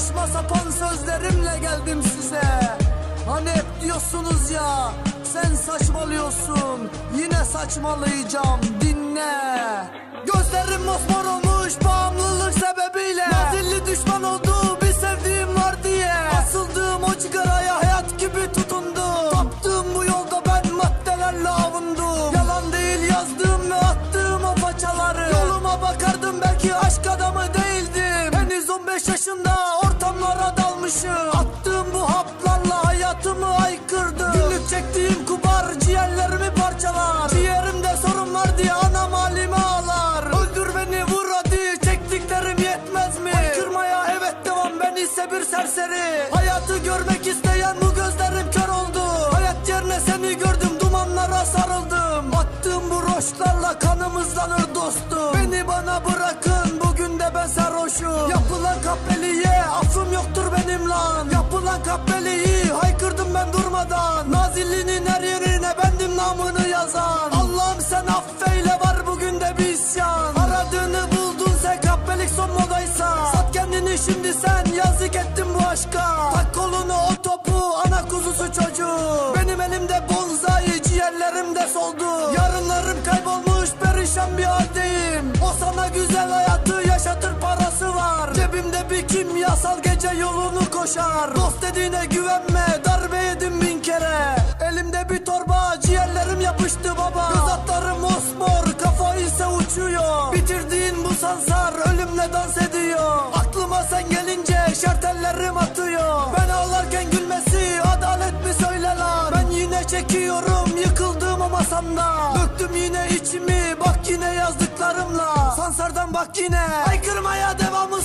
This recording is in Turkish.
Saçma sapan sözlerimle geldim size. Hani hep diyorsunuz ya Sen saçmalıyorsun. Yine saçmalayacağım dinle. Gözlerim mosmor olmuş bağımlılık sebebiyle. Nazilli düşman oldu bir sevdiğim var diye. Asıldığım o cigaraya hayat gibi tutundu Taptığım bu yolda ben maddelerle avundum. Yalan değil yazdığım ve attığım o paçaları. Yoluma bakardım belki aşk adamı değildim. Henüz 15 yaşında kubar ciğerlerimi parçalar. Ciğerimde sorun var diye anam halime ağlar. Öldür beni vur hadi çektiklerim yetmez mi? Haykırmaya evet devam ben ise bir serseri. Hayatı görmek isteyen bu gözlerim kör oldu. Hayat yerine seni gördüm dumanlara sarıldım. Attığım bu roşlarla kanım hızlanır dostum. Beni bana bırakın şimdi sen? Yazık ettin bu aşka. Tak kolunu o topu ana kuzusu çocuğu. Benim elimde bonzai ciğerlerimde soldu. Yarınlarım kaybolmuş perişan bir haldeyim. O sana güzel hayatı yaşatır parası var. Cebimde bir kimyasal gece yolunu koşar. Dost dediğine güvenme darbe yedim bin kere. Elimde bir torba ciğerlerim yapıştı baba. Göz atlarım mosmor kafa ise uçuyor. Bitirdiğin bu sansar ölümle dans ediyor çekiyorum yıkıldığım o masamda Döktüm yine içimi bak yine yazdıklarımla. Sansardan bak yine. Haykırmaya devamı